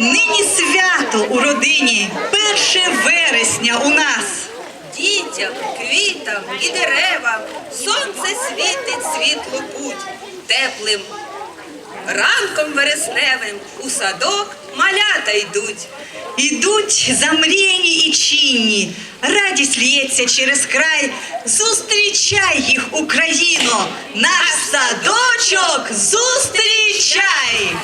Нині свято у родині, перше вересня у нас. Дітям, квітам і деревам сонце світить світлу путь теплим. Ранком вересневим у садок малята йдуть. Ідуть замріяні і чинні, радість лється через край. Зустрічай їх, Україно, наш садочок зустрічай!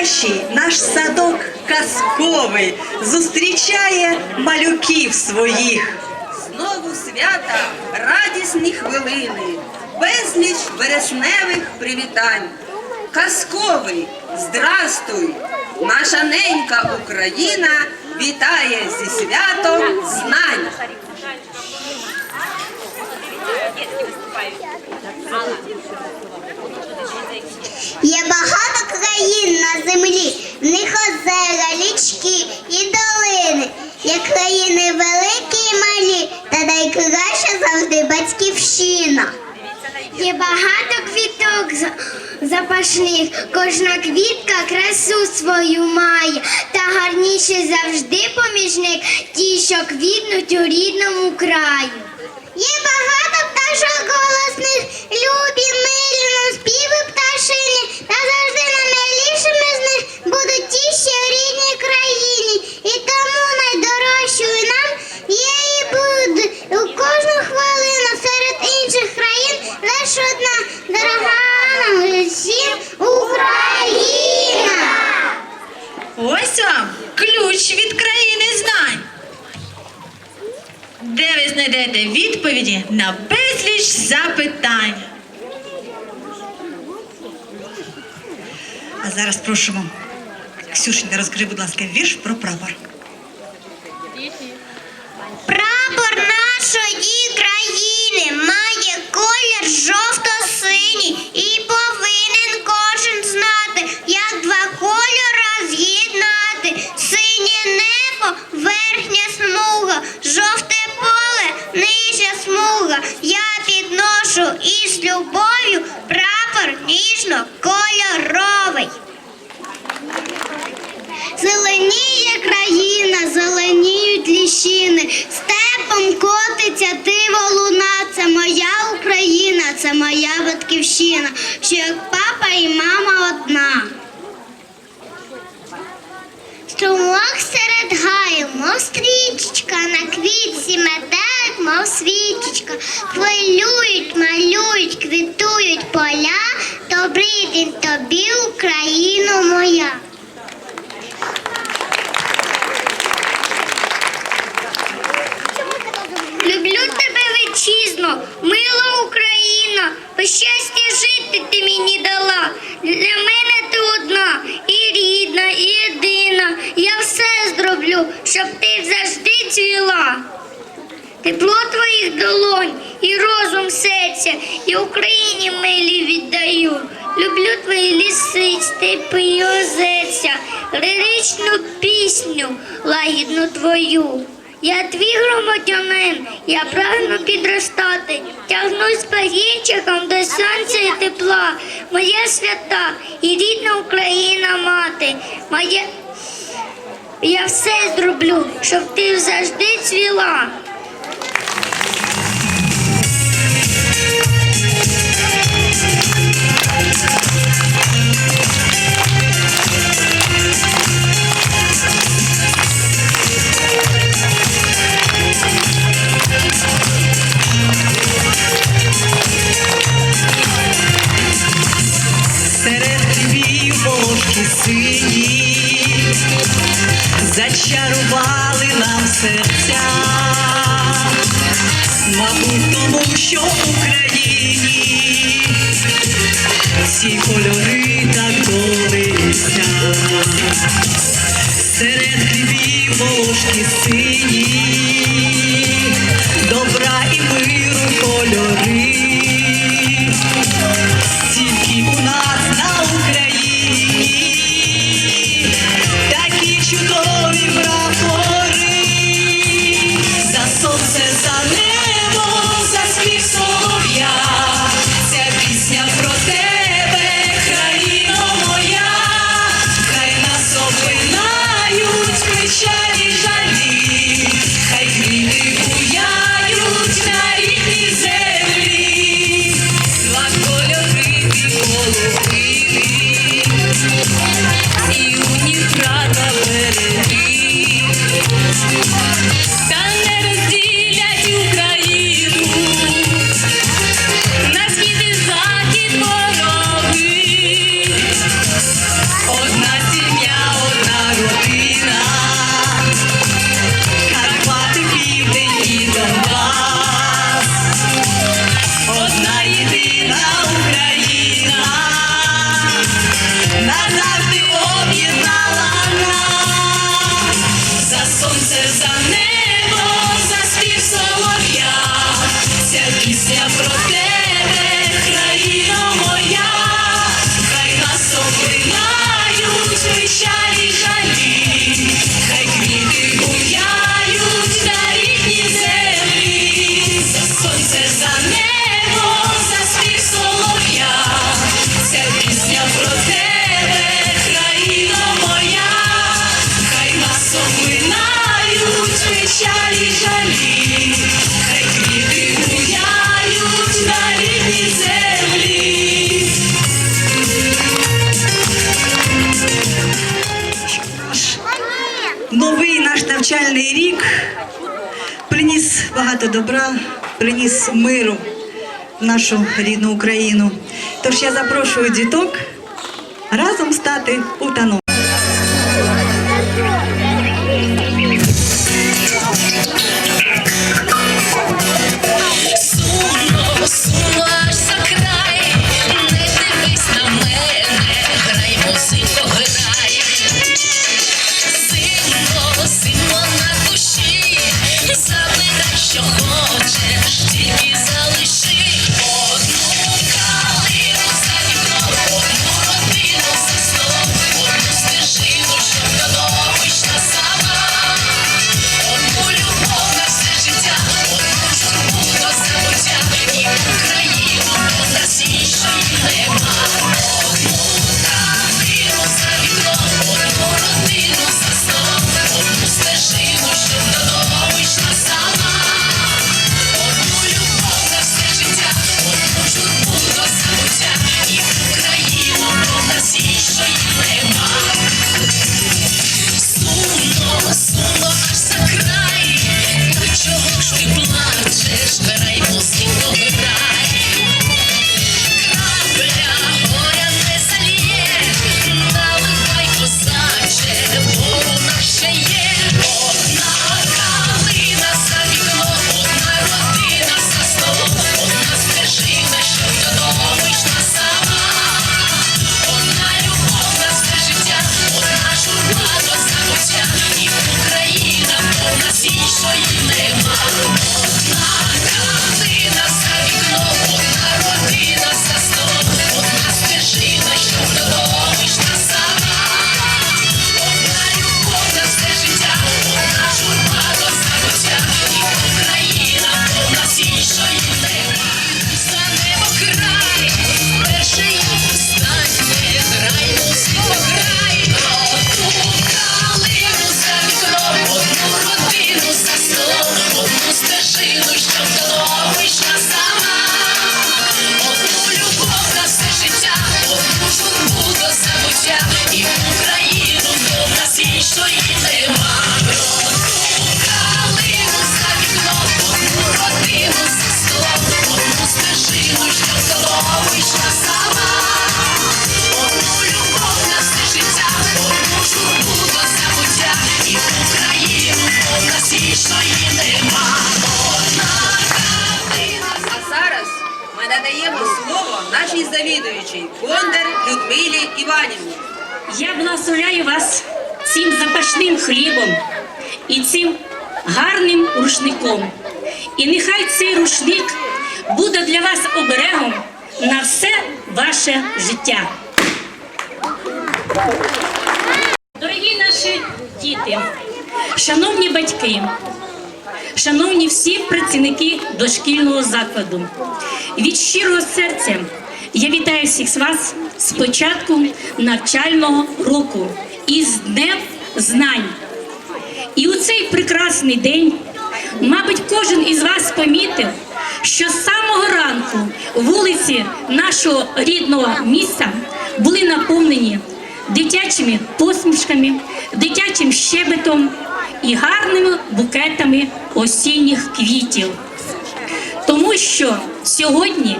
найкращий наш садок казковий зустрічає малюків своїх. Знову свята радісні хвилини, безліч вересневих привітань. Казковий, здрастуй! Наша ненька Україна вітає зі святом знань. сніг, кожна квітка красу свою має, та гарніше завжди помічник ті, що квітнуть у рідному краю. Ви знайдете відповіді на безліч запитань. А зараз просимо. Ксюшенька, розкажи, будь ласка, вірш про. Прапор моя батьківщина, що як папа і мама одна. Струмок серед гаю, мов стрічечка, на квітці метелик, мов свічечка. Хвилюють, малюють, квітують поля. Добрий день тобі, Україно моя. Люблю тебе, вітчизно, мила Україна, по щастя жити ти мені дала. Для мене ти одна, і рідна, і єдина. Я все зроблю, щоб ти завжди цвіла. Тепло твоїх долонь і розум серця, і Україні милі віддаю. Люблю твої ліси, степи і озерця, ліричну пісню, лагідну твою. Я твій громадянин, я прагну підростати, тягнусь пагінчиком до сонця і тепла. Моя свята і рідна Україна мати, моє я все зроблю, щоб ти завжди цвіла. Мабуть, тому що в Україні всі кольори так долися. Серед хлібів волошки сині, багато добра, приніс миру в нашу рідну Україну. Тож я запрошую діток разом стати у танок. Нашій завідуючій Бондар Людмилі Іванівні. Я благословляю вас цим запашним хлібом і цим гарним рушником. І нехай цей рушник буде для вас оберегом на все ваше життя. Дорогі наші діти, шановні батьки, шановні всі працівники дошкільного закладу, від щирого серця я вітаю всіх вас з початком навчального року і з Днем знань. І у цей прекрасний день, мабуть, кожен із вас помітив, що з самого ранку вулиці нашого рідного міста були наповнені дитячими посмішками, дитячим щебетом і гарними букетами осінніх квітів. Що сьогодні,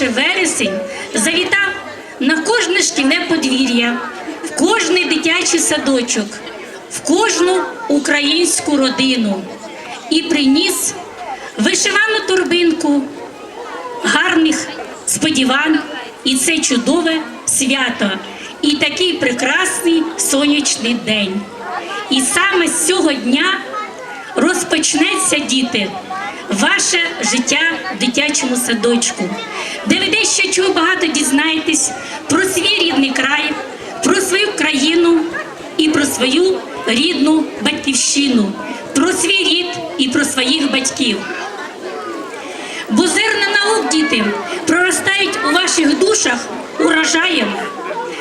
1 вересень, завітав на кожне шкільне подвір'я, в кожний дитячий садочок, в кожну українську родину і приніс вишивану торбинку гарних сподівань і це чудове свято, і такий прекрасний сонячний день. І саме з цього дня розпочнеться діти. Ваше життя в дитячому садочку, де ви дещо чого багато дізнаєтесь про свій рідний край, про свою країну і про свою рідну батьківщину, про свій рід і про своїх батьків. Бо зерна наук, діти, проростають у ваших душах урожаєм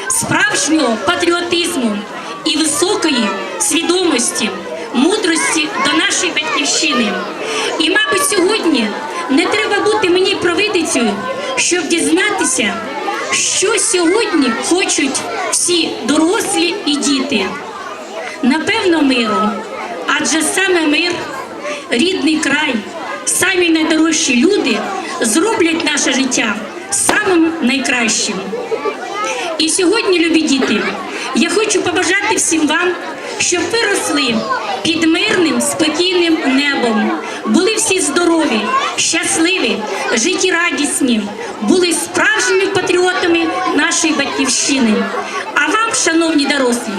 справжнього патріотизму і високої свідомості, мудрості до нашої батьківщини. І, мабуть, сьогодні не треба бути мені провидицею, щоб дізнатися, що сьогодні хочуть всі дорослі і діти. Напевно, миру, адже саме мир, рідний край, самі найдорожчі люди зроблять наше життя самим найкращим. І сьогодні, любі діти, я хочу побажати всім вам, щоб ви росли під мирним, спокійним небом, були всі здорові, щасливі, життєрадісні, були справжніми патріотами нашої батьківщини. А вам, шановні дорослі,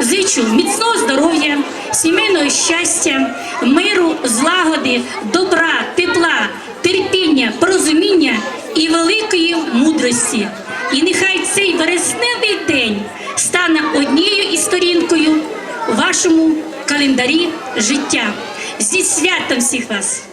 зичу міцного здоров'я, сімейного щастя, миру, злагоди, добра, тепла, терпіння, порозуміння і великої мудрості. І нехай цей вересневий день стане однією із сторінкою вашому календарі життя. Зі святом всіх вас!